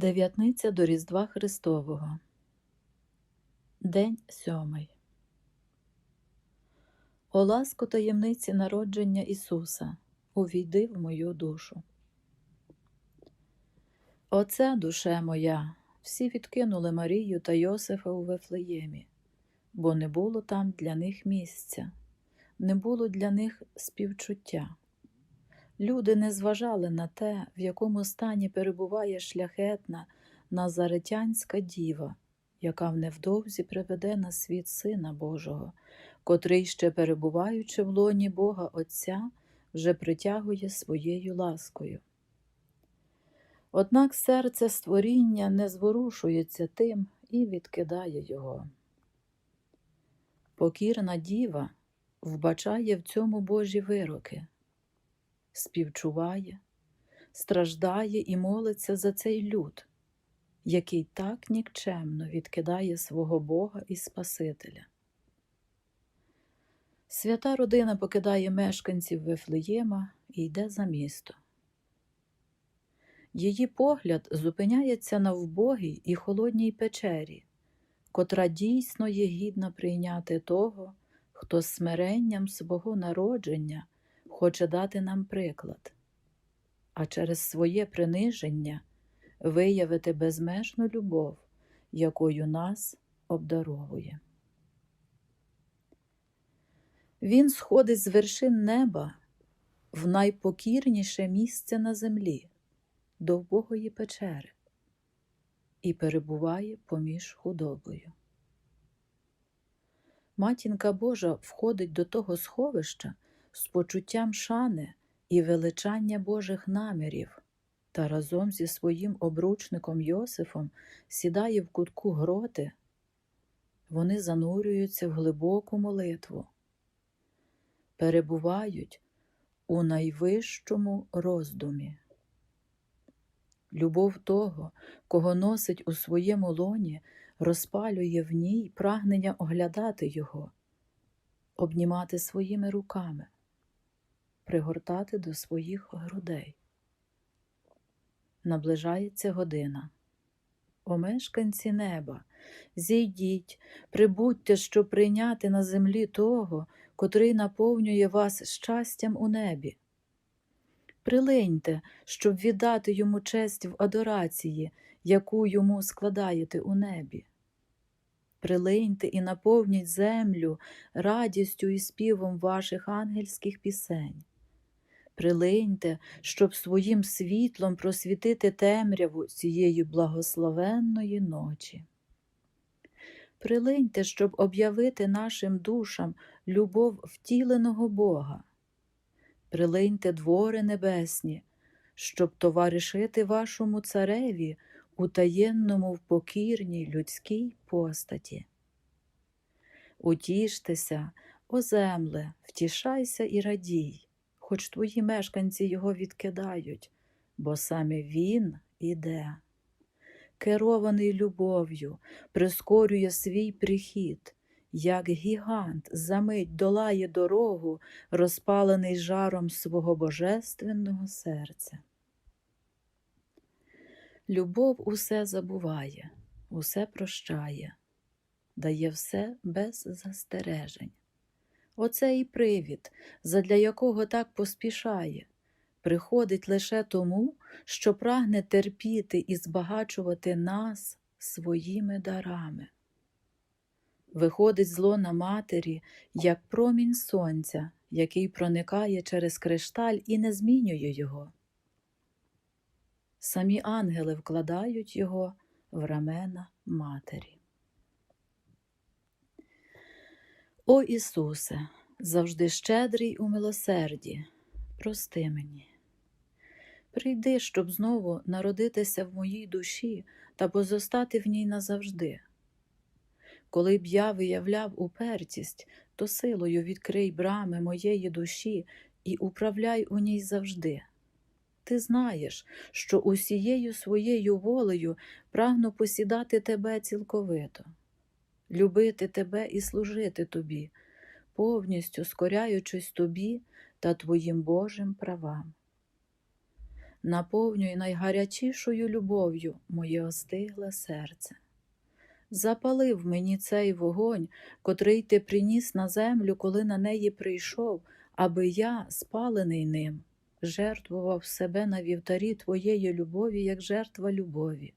Дев'ятниця до Різдва Христового. День сьомий. О ласко таємниці народження Ісуса, увійди в мою душу. Оце, душе моя, всі відкинули Марію та Йосифа у Вифлеємі, бо не було там для них місця, не було для них співчуття. Люди не зважали на те, в якому стані перебуває шляхетна назаретянська діва, яка невдовзі приведе на світ Сина Божого, котрий, ще перебуваючи в лоні Бога Отця, вже притягує своєю ласкою. Однак серце створіння не зворушується тим і відкидає його. Покірна діва вбачає в цьому Божі вироки співчуває, страждає і молиться за цей люд, який так нікчемно відкидає свого Бога і Спасителя. Свята родина покидає мешканців Вифлеєма і йде за місто. Її погляд зупиняється на вбогій і холодній печері, котра дійсно є гідна прийняти того, хто смиренням свого народження хоче дати нам приклад, а через своє приниження виявити безмежну любов, якою нас обдаровує. Він сходить з вершин неба в найпокірніше місце на землі, до вбогої печери, і перебуває поміж худобою. Матінка Божа входить до того сховища з почуттям шани і величання Божих намірів, та разом зі своїм обручником Йосифом сідає в кутку гроти. Вони занурюються в глибоку молитву, перебувають у найвищому роздумі. Любов того, кого носить у своєму лоні, розпалює в ній прагнення оглядати його, обнімати своїми руками пригортати до своїх грудей. Наближається година. О мешканці неба, зійдіть, прибудьте, щоб прийняти на землі того, котрий наповнює вас щастям у небі. Прилиньте, щоб віддати йому честь в адорації, яку йому складаєте у небі. Прилиньте і наповніть землю радістю і співом ваших ангельських пісень прилиньте, щоб своїм світлом просвітити темряву цієї благословенної ночі. Прилиньте, щоб об'явити нашим душам любов втіленого Бога. Прилиньте двори небесні, щоб товаришити вашому цареві у таєнному в покірній людській постаті. Утіштеся, о земле, втішайся і радій хоч твої мешканці його відкидають, бо саме він іде. Керований любов'ю, прискорює свій прихід, як гігант за мить долає дорогу, розпалений жаром свого божественного серця. Любов усе забуває, усе прощає, дає все без застережень. Оце і привід, задля якого так поспішає, приходить лише тому, що прагне терпіти і збагачувати нас своїми дарами. Виходить зло на матері, як промінь сонця, який проникає через кришталь і не змінює його. Самі ангели вкладають його в рамена матері. О Ісусе, завжди щедрий у милосерді, прости мені. Прийди, щоб знову народитися в моїй душі та позостати в ній назавжди. Коли б я виявляв упертість, то силою відкрий брами моєї душі і управляй у ній завжди. Ти знаєш, що усією своєю волею прагну посідати тебе цілковито любити тебе і служити тобі, повністю скоряючись тобі та твоїм Божим правам. наповнюй найгарячішою любов'ю моє остигле серце. Запалив мені цей вогонь, котрий ти приніс на землю, коли на неї прийшов, аби я, спалений ним, жертвував себе на вівтарі твоєї любові, як жертва любові,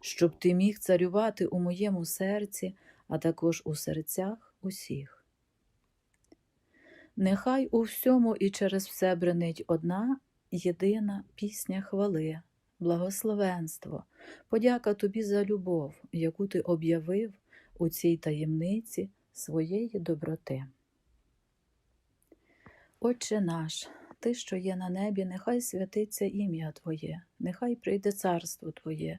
щоб ти міг царювати у моєму серці, а також у серцях усіх. Нехай у всьому і через все бренить одна єдина пісня хвали, благословенство, подяка тобі за любов, яку ти об'явив у цій таємниці своєї доброти. Отче наш, Ти, що є на небі, нехай святиться ім'я Твоє, нехай прийде царство Твоє,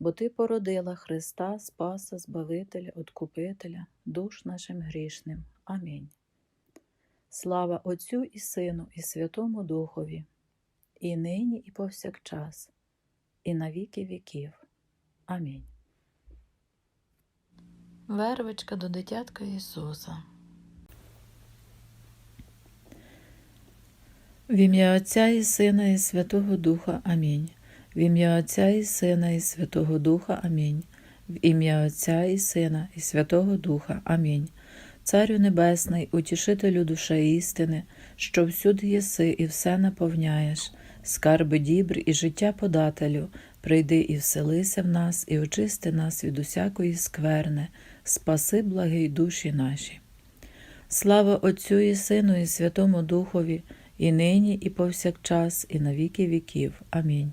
бо Ти породила Христа, Спаса, Збавителя, Откупителя, душ нашим грішним. Амінь. Слава Отцю і Сину, і Святому Духові, і нині, і повсякчас, і на віки віків. Амінь. Вервичка до дитятка Ісуса. В ім'я Отця і Сина, і Святого Духа. Амінь. В ім'я Отця і Сина, і Святого Духа. Амінь. В ім'я Отця і Сина, і Святого Духа. Амінь. Царю Небесний, утішителю душе істини, що всюди єси і все наповняєш, скарби дібр і життя подателю, прийди і вселися в нас, і очисти нас від усякої скверни, спаси благий душі наші. Слава Отцю і Сину, і Святому Духові, і нині, і повсякчас, і на віки віків. Амінь.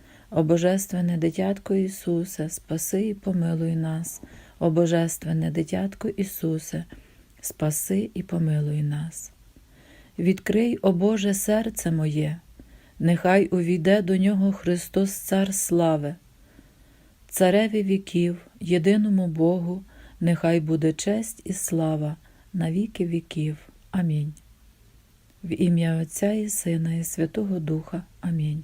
О Божественне дитятко Ісусе, спаси і помилуй нас. О Божественне дитятко Ісусе, спаси і помилуй нас. Відкрий, о Боже, серце моє, нехай увійде до нього Христос Цар слави, Цареві віків, єдиному Богу, нехай буде честь і слава на віки віків. Амінь. В ім'я Отця і Сина, і Святого Духа. Амінь.